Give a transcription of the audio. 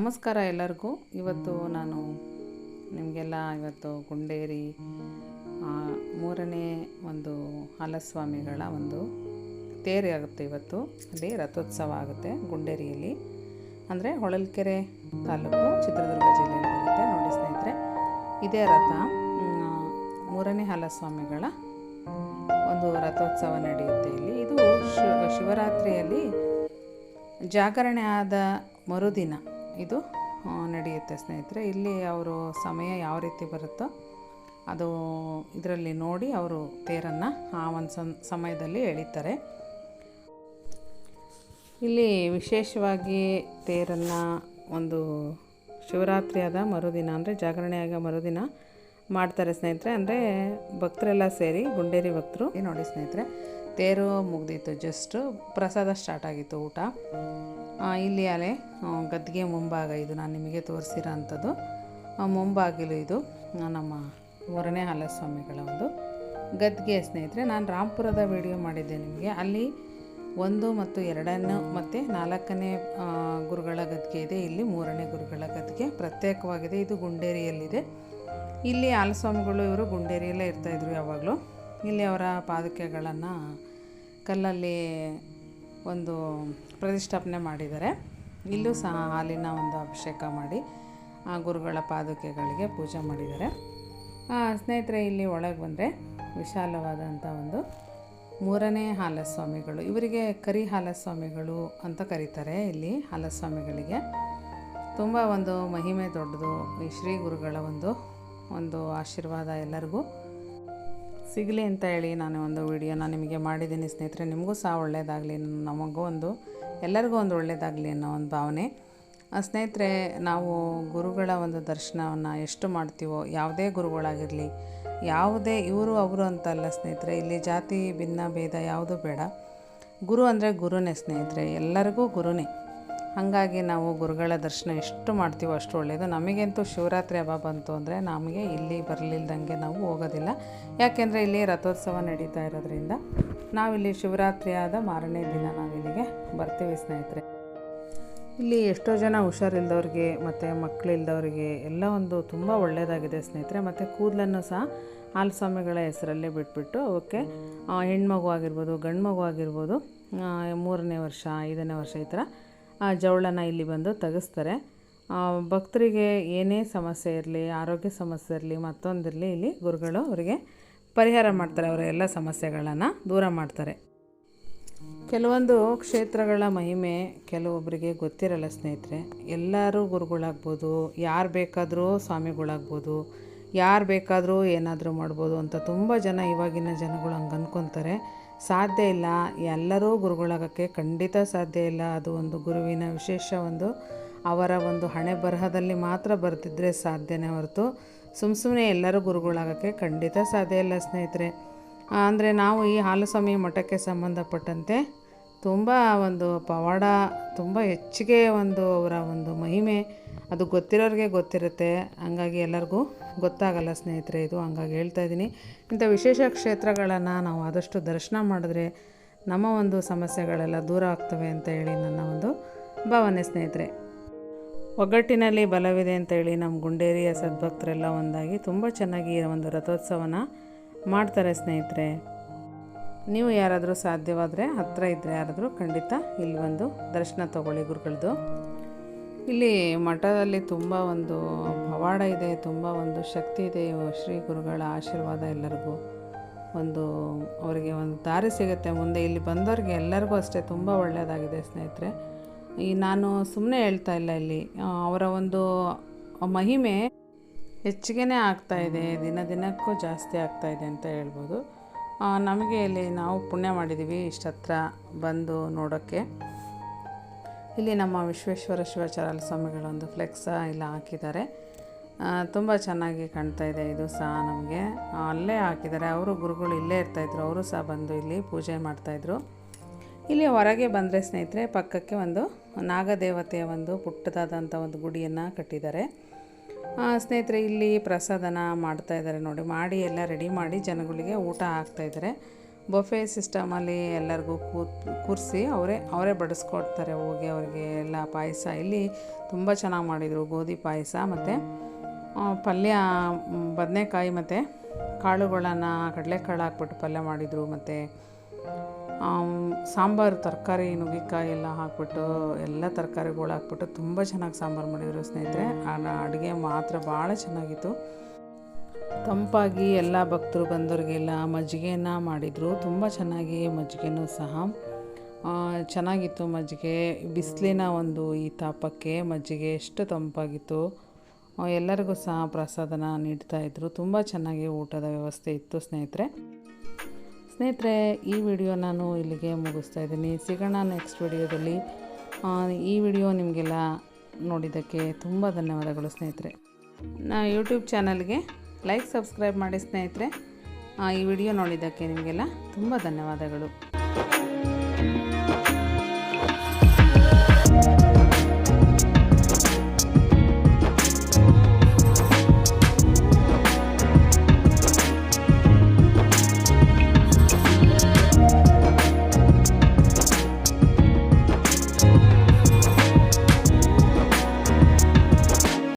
ನಮಸ್ಕಾರ ಎಲ್ಲರಿಗೂ. ಇವತ್ತು ನಾನು ನಿಮಗೆಲ್ಲ ಇವತ್ತು ಗುಂಡೇರಿ ಮೂರನೇ ಒಂದು ಹಾಲಸ್ವಾಮಿಗಳ ಒಂದು ತೇರಿ ಆಗುತ್ತೆ ಇವತ್ತು. ಅಲ್ಲಿ ರಥೋತ್ಸವ ಆಗುತ್ತೆ ಗುಂಡೇರಿಯಲ್ಲಿ. ಅಂದರೆ ಹೊಳಲ್ಕೆರೆ ತಾಲೂಕು ಚಿತ್ರದುರ್ಗ ಜಿಲ್ಲೆಯಲ್ಲಿ ಬರುತ್ತೆ. ನೋಡಿ ಸ್ನೇಹಿತರೆ, ಇದೇ ರಥ ಮೂರನೇ ಹಾಲಸ್ವಾಮಿಗಳ ಒಂದು ರಥೋತ್ಸವ ನಡೆಯುತ್ತೆ ಇಲ್ಲಿ. ಇದು ಶಿವ ಶಿವರಾತ್ರಿಯಲ್ಲಿ ಜಾಗರಣೆ ಆದ ಮರುದಿನ. ಇದು ನಡೆಯುತ್ತೆ ಸ್ನೇಹಿತರೆ. ಇಲ್ಲಿ ಅವರು ಸಮಯ ಯಾವ ರೀತಿ ಬರುತ್ತೋ ಅದು ಇದರಲ್ಲಿ ನೋಡಿ ಅವರು ತೇರನ್ನು ಆ ಒಂದು ಸನ್ ಸಮಯದಲ್ಲಿ ಎಳಿತಾರೆ. ಇಲ್ಲಿ ವಿಶೇಷವಾಗಿ ತೇರನ್ನು ಒಂದು ಶಿವರಾತ್ರಿಯಾದ ಮರುದಿನ, ಅಂದರೆ ಜಾಗರಣೆಯಾದ ಮರುದಿನ ಮಾಡ್ತಾರೆ ಸ್ನೇಹಿತರೆ. ಅಂದರೆ ಭಕ್ತರೆಲ್ಲ ಸೇರಿ ಗುಂಡೇರಿ ಭಕ್ತರು. ನೋಡಿ ಸ್ನೇಹಿತರೆ ತೇರು ಮುಗ್ದಿತ್ತು ಜಸ್ಟ್ ಪ್ರಸಾದ ಸ್ಟಾರ್ಟ್ ಆಗಿತ್ತು ಊಟ. ಇಲ್ಲಿ ಅಲೆ ಗದ್ದಿಗೆ ಮುಂಭಾಗ ಇದು ನಾನು ನಿಮಗೆ ತೋರಿಸಿರೋ ಅಂಥದ್ದು. ಮುಂಬಾಗಿಲು ಇದು ನಮ್ಮ ಮೂರನೇ ಹಾಲಸ್ವಾಮಿಗಳ ಒಂದು. ಗದ್ದಿಗೆ ಸ್ನೇಹಿತರೆ, ನಾನು ರಾಮ್ಪುರದ ವಿಡಿಯೋ ಮಾಡಿದ್ದೆ ನಿಮಗೆ. ಅಲ್ಲಿ ಒಂದು ಮತ್ತು ಎರಡನ್ನು ಮತ್ತು ನಾಲ್ಕನೇ ಗುರುಗಳ ಗದ್ದಿಗೆ ಇದೆ. ಇಲ್ಲಿ ಮೂರನೇ ಗುರುಗಳ ಗದ್ದಿಗೆ ಪ್ರತ್ಯೇಕವಾಗಿದೆ. ಇದು ಗುಂಡೇರಿಯಲ್ಲಿದೆ. ಇಲ್ಲಿ ಹಾಲಸ್ವಾಮಿಗಳು ಇವರು ಗುಂಡೇರಿಯಲ್ಲೇ ಇರ್ತಾಯಿದ್ರು ಯಾವಾಗಲೂ. ಇಲ್ಲಿ ಅವರ ಪಾದುಕೆಗಳನ್ನು ಕಲ್ಲಲ್ಲಿ ಒಂದು ಪ್ರತಿಷ್ಠಾಪನೆ ಮಾಡಿದ್ದಾರೆ. ಇಲ್ಲೂ ಸಹ ಹಾಲಿನ ಒಂದು ಅಭಿಷೇಕ ಮಾಡಿ ಆ ಗುರುಗಳ ಪಾದುಕೆಗಳಿಗೆ ಪೂಜೆ ಮಾಡಿದ್ದಾರೆ. ಸ್ನೇಹಿತರೆ, ಇಲ್ಲಿ ಒಳಗೆ ಬಂದರೆ ವಿಶಾಲವಾದಂಥ ಒಂದು ಮೂರನೇ ಹಾಲಸ್ವಾಮಿಗಳು. ಇವರಿಗೆ ಕರಿ ಹಾಲಸ್ವಾಮಿಗಳು ಅಂತ ಕರೀತಾರೆ. ಇಲ್ಲಿ ಹಾಲಸ್ವಾಮಿಗಳಿಗೆ ತುಂಬ ಒಂದು ಮಹಿಮೆ ದೊಡ್ಡದು ಈ ಶ್ರೀ ಗುರುಗಳ ಒಂದು ಒಂದು ಆಶೀರ್ವಾದ ಎಲ್ಲರಿಗೂ. ಸಿಗಲಿ ಅಂತ ಹೇಳಿ ನಾನು ಒಂದು ವಿಡಿಯೋನ ನಿಮಗೆ ಮಾಡಿದ್ದೀನಿ ಸ್ನೇಹಿತರೆ, ನಿಮಗೂ ಸಹ ಒಳ್ಳೆಯದಾಗಲಿ ನಮಗೂ ಒಂದು, ಎಲ್ಲರಿಗೂ ಒಂದು ಒಳ್ಳೆಯದಾಗಲಿ ಅನ್ನೋ ಒಂದು ಭಾವನೆ. ಸ್ನೇಹಿತರೆ, ನಾವು ಗುರುಗಳ ಒಂದು ದರ್ಶನವನ್ನು ಎಷ್ಟು ಮಾಡ್ತೀವೋ, ಯಾವುದೇ ಗುರುಗಳಾಗಿರಲಿ, ಯಾವುದೇ ಇವರು ಅವರು ಅಂತಲ್ಲ ಸ್ನೇಹಿತರೆ, ಇಲ್ಲಿ ಜಾತಿ, ಭಿನ್ನ, ಭೇದ ಯಾವುದೂ ಬೇಡ. ಗುರು ಅಂದರೆ ಗುರುನೇ ಸ್ನೇಹಿತರೆ, ಎಲ್ಲರಿಗೂ ಗುರುನೇ. ಹಾಗಾಗಿ ನಾವು ಗುರುಗಳ ದರ್ಶನ ಎಷ್ಟು ಮಾಡ್ತೀವೋ ಅಷ್ಟು ಒಳ್ಳೆಯದು ನಮಗಂತೂ ಶಿವರಾತ್ರಿ ಹಬ್ಬ ಬಂತು ಅಂದರೆ ನಮಗೆ ಇಲ್ಲಿ ಬರಲಿಲ್ದಂಗೆ ನಾವು ಹೋಗೋದಿಲ್ಲ. ಯಾಕೆಂದರೆ ಇಲ್ಲಿ ರಥೋತ್ಸವ ನಡೀತಾ ಇರೋದ್ರಿಂದ ನಾವಿಲ್ಲಿ ಶಿವರಾತ್ರಿ ಆದ ಮಾರನೇ ದಿನ ನಾವಿಲ್ಲಿಗೆ ಬರ್ತೀವಿ ಸ್ನೇಹಿತರೆ. ಇಲ್ಲಿ ಎಷ್ಟೋ ಜನ ಹುಷಾರಿಲ್ದವ್ರಿಗೆ ಮತ್ತು ಮಕ್ಕಳಿಲ್ದವ್ರಿಗೆ ಎಲ್ಲ ಒಂದು ತುಂಬ ಒಳ್ಳೆಯದಾಗಿದೆ ಸ್ನೇಹಿತರೆ. ಮತ್ತು ಕೂದಲನ್ನು ಸಹ ಹಾಲಸ್ವಾಮಿಗಳ ಹೆಸರಲ್ಲೇ ಬಿಟ್ಬಿಟ್ಟು ಅವಕ್ಕೆ ಹೆಣ್ಮಗು ಆಗಿರ್ಬೋದು ಗಂಡು ಮಗು ಆಗಿರ್ಬೋದು ಮೂರನೇ ವರ್ಷ, ಐದನೇ ವರ್ಷ ಈ ಥರ ಆ ಜವಳನ ಇಲ್ಲಿ ಬಂದು ತೆಗೆಸ್ತಾರೆ. ಭಕ್ತರಿಗೆ ಏನೇ ಸಮಸ್ಯೆ ಇರಲಿ, ಆರೋಗ್ಯ ಸಮಸ್ಯೆ ಇರಲಿ, ಮತ್ತೊಂದಿರಲಿ ಇಲ್ಲಿ ಗುರುಗಳು ಅವರಿಗೆ ಪರಿಹಾರ ಮಾಡ್ತಾರೆ, ಅವರ ಎಲ್ಲ ಸಮಸ್ಯೆಗಳನ್ನು ದೂರ ಮಾಡ್ತಾರೆ. ಕೆಲವೊಂದು ಕ್ಷೇತ್ರಗಳ ಮಹಿಮೆ ಕೆಲವೊಬ್ಬರಿಗೆ ಗೊತ್ತಿರಲ್ಲ ಸ್ನೇಹಿತರೆ. ಎಲ್ಲರೂ ಗುರುಗಳಾಗ್ಬೋದು, ಯಾರು ಬೇಕಾದರೂ ಸ್ವಾಮಿಗಳಾಗ್ಬೋದು, ಯಾರು ಬೇಕಾದರೂ ಏನಾದರೂ ಮಾಡ್ಬೋದು ಅಂತ ತುಂಬ ಜನ ಇವಾಗಿನ ಜನಗಳು ಹಂಗೆ ಅಂದ್ಕೊತಾರೆ ಸಾಧ್ಯ ಇಲ್ಲ. ಎಲ್ಲರೂ ಗುರುಗಳಾಗೋಕ್ಕೆ ಖಂಡಿತ ಸಾಧ್ಯ ಇಲ್ಲ. ಅದು ಒಂದು ಗುರುವಿನ ವಿಶೇಷ ಒಂದು. ಅವರ ಒಂದು ಹಣೆ ಬರಹದಲ್ಲಿ ಮಾತ್ರ ಬರ್ತಿದ್ರೆ ಸಾಧ್ಯನೇ ಹೊರತು. ಸುಮ್ಮ ಸುಮ್ಮನೆ ಎಲ್ಲರೂ ಗುರುಗಳಾಗೋಕ್ಕೆ ಖಂಡಿತ ಸಾಧ್ಯ ಇಲ್ಲ ಸ್ನೇಹಿತರೆ. ಅಂದರೆ ನಾವು ಈ ಹಾಲಸ್ವಾಮಿ ಮಠಕ್ಕೆ ಸಂಬಂಧಪಟ್ಟಂತೆ ತುಂಬ ಒಂದು ಪವಾಡ, ತುಂಬ ಹೆಚ್ಚಿಗೆ ಒಂದು ಅವರ ಒಂದು ಮಹಿಮೆ. ಅದು ಗೊತ್ತಿರೋರಿಗೆ ಗೊತ್ತಿರುತ್ತೆ. ಹಂಗಾಗಿ ಎಲ್ಲರಿಗೂ ಗೊತ್ತಾಗಲ್ಲ ಸ್ನೇಹಿತರೆ, ಇದು ಹಂಗಾಗಿ ಹೇಳ್ತಾ ಇದ್ದೀನಿ. ಇಂಥ ವಿಶೇಷ ಕ್ಷೇತ್ರಗಳನ್ನು ನಾವು ಆದಷ್ಟು ದರ್ಶನ ಮಾಡಿದ್ರೆ ನಮ್ಮ ಒಂದು ಸಮಸ್ಯೆಗಳೆಲ್ಲ ದೂರ ಆಗ್ತವೆ ಅಂತ ಹೇಳಿ ನನ್ನ ಒಂದು ಭಾವನೆ ಸ್ನೇಹಿತರೆ. ಒಗ್ಗಟ್ಟಿನಲ್ಲಿ ಬಲವಿದೆ ಅಂತೇಳಿ ನಮ್ಮ ಗುಂಡೇರಿಯ ಸದ್ಭಕ್ತರೆಲ್ಲ ಒಂದಾಗಿ ತುಂಬ ಚೆನ್ನಾಗಿ ಒಂದು ರಥೋತ್ಸವನ ಮಾಡ್ತಾರೆ ಸ್ನೇಹಿತರೆ. ನೀವು ಯಾರಾದರೂ ಸಾಧ್ಯವಾದರೆ ಹತ್ತಿರ ಇದ್ದರೆ ಯಾರಾದರೂ ಖಂಡಿತ ಇಲ್ಲಿ ಒಂದು ದರ್ಶನ ತಗೊಳ್ಳಿ ಗುರುಗಳದ್ದು ಇಲ್ಲಿ ಮಠದಲ್ಲಿ ತುಂಬ ಒಂದು ಪವಾಡ ಇದೆ, ತುಂಬ ಒಂದು ಶಕ್ತಿ ಇದೆ. ಶ್ರೀ ಗುರುಗಳ ಆಶೀರ್ವಾದ ಎಲ್ಲರಿಗೂ ಒಂದು ಅವರಿಗೆ ಒಂದು ದಾರಿ ಸಿಗುತ್ತೆ. ಮುಂದೆ ಇಲ್ಲಿ ಬಂದವ್ರಿಗೆ ಎಲ್ಲರಿಗೂ ಅಷ್ಟೇ ತುಂಬ ಒಳ್ಳೆಯದಾಗಿದೆ ಸ್ನೇಹಿತರೆ. ಈ ನಾನು ಸುಮ್ಮನೆ ಹೇಳ್ತಾ ಇಲ್ಲ ಇಲ್ಲಿ ಅವರ ಒಂದು ಮಹಿಮೆ ಹೆಚ್ಚಿಗೆನೇ ಇದೆ, ದಿನ ದಿನಕ್ಕೂ ಜಾಸ್ತಿ ಆಗ್ತಾ ಇದೆ ಅಂತ ಹೇಳ್ಬೋದು. ನಮಗೆ ಇಲ್ಲಿ ನಾವು ಪುಣ್ಯ ಮಾಡಿದ್ದೀವಿ ಇಷ್ಟತ್ರ ಬಂದು ನೋಡೋಕ್ಕೆ. ಇಲ್ಲಿ ನಮ್ಮ ವಿಶ್ವೇಶ್ವರ ಶಿವಾಚಾರ್ಯ ಸ್ವಾಮಿಗಳೊಂದು ಫ್ಲೆಕ್ಸ ಇಲ್ಲ ಹಾಕಿದ್ದಾರೆ. ತುಂಬ ಚೆನ್ನಾಗಿ ಕಾಣ್ತಾ ಇದೆ ಇದು ಸಹ ನಮಗೆ. ಅಲ್ಲೇ ಹಾಕಿದ್ದಾರೆ. ಅವರು ಗುರುಗಳು ಇಲ್ಲೇ ಇರ್ತಾಯಿದ್ರು ಅವರು ಸಹ ಬಂದು ಇಲ್ಲಿ ಪೂಜೆ ಮಾಡ್ತಾಯಿದ್ರು ಇಲ್ಲಿ ಹೊರಗೆ ಬಂದರೆ ಸ್ನೇಹಿತರೆ ಪಕ್ಕಕ್ಕೆ ಒಂದು ನಾಗದೇವತೆಯ ಒಂದು ಪುಟ್ಟದಾದಂಥ ಒಂದು ಗುಡಿಯನ್ನು ಕಟ್ಟಿದ್ದಾರೆ. ಸ್ನೇಹಿತರೆ, ಇಲ್ಲಿ ಪ್ರಸಾದನ ಮಾಡ್ತಾ ಇದ್ದಾರೆ ನೋಡಿ. ಮಾಡಿ ಎಲ್ಲ ರೆಡಿ ಮಾಡಿ ಜನಗಳಿಗೆ ಊಟ ಹಾಕ್ತಾ ಇದ್ದಾರೆ. ಬೊಫೆ ಸಿಸ್ಟಮಲ್ಲಿ ಎಲ್ಲರಿಗೂ ಕೂತ್, ಕೂರಿಸಿ ಅವರೇ ಅವರೇ ಬಡಿಸ್ಕೊಡ್ತಾರೆ ಹೋಗಿ ಅವರಿಗೆ ಎಲ್ಲ ಪಾಯಸ. ಇಲ್ಲಿ ತುಂಬ ಚೆನ್ನಾಗಿ ಮಾಡಿದರು, ಗೋಧಿ ಪಾಯಸ ಮತ್ತು ಪಲ್ಯ ಬದನೆಕಾಯಿ ಮತ್ತು ಕಾಳುಗಳನ್ನು ಕಡಲೆಕಾಳು ಹಾಕ್ಬಿಟ್ಟು ಪಲ್ಯ ಮಾಡಿದರು ಮತ್ತು ಸಾಂಬಾರು ತರಕಾರಿ ನುಗ್ಗಿಕಾಯಿ ಎಲ್ಲ ಹಾಕ್ಬಿಟ್ಟು ಎಲ್ಲ ತರಕಾರಿಗಳು ಹಾಕ್ಬಿಟ್ಟು ತುಂಬ ಚೆನ್ನಾಗಿ ಸಾಂಬಾರು ಮಾಡಿದರು ಸ್ನೇಹಿತರೆ. ಅಡುಗೆ ಮಾತ್ರ ಭಾಳ ಚೆನ್ನಾಗಿತ್ತು. ತಂಪಾಗಿ ಎಲ್ಲ ಭಕ್ತರು ಬಂದವ್ರಿಗೆಲ್ಲ ಮಜ್ಜಿಗೆನ ಮಾಡಿದರು. ತುಂಬ ಚೆನ್ನಾಗಿ ಮಜ್ಜಿಗೆನೂ ಸಹ. ಆ, ಚೆನ್ನಾಗಿತ್ತು ಮಜ್ಜಿಗೆ. ಬಿಸಿಲಿನ ಒಂದು ಈ ತಾಪಕ್ಕೆ ಮಜ್ಜಿಗೆ ಎಷ್ಟು ತಂಪಾಗಿತ್ತು. ಎಲ್ಲರಿಗೂ ಸಹ ಪ್ರಸಾದನ ನೀಡ್ತಾಯಿದ್ರು ತುಂಬ ಚೆನ್ನಾಗಿ ಊಟದ ವ್ಯವಸ್ಥೆ ಇತ್ತು ಸ್ನೇಹಿತರೆ. ಸ್ನೇಹಿತರೆ, ಈ ವಿಡಿಯೋ ನಾನು ಇಲ್ಲಿಗೆ ಮುಗಿಸ್ತಾ ಇದ್ದೀನಿ. ಸಿಗೋಣ ನೆಕ್ಸ್ಟ್ ವಿಡಿಯೋದಲ್ಲಿ. ಈ ವಿಡಿಯೋ ನಿಮಗೆಲ್ಲ ನೋಡಿದ್ದಕ್ಕೆ ತುಂಬ ಧನ್ಯವಾದಗಳು ಸ್ನೇಹಿತರೆ. ನಾ ಯೂಟ್ಯೂಬ್ ಚಾನಲ್ಗೆ ಲೈಕ್ ಸಬ್ಸ್ಕ್ರೈಬ್ ಮಾಡಿ ಸ್ನೇಹಿತರೆ. ಈ ವಿಡಿಯೋ ನೋಡಿದ್ದಕ್ಕೆ ನಿಮಗೆಲ್ಲ ತುಂಬ ಧನ್ಯವಾದಗಳು.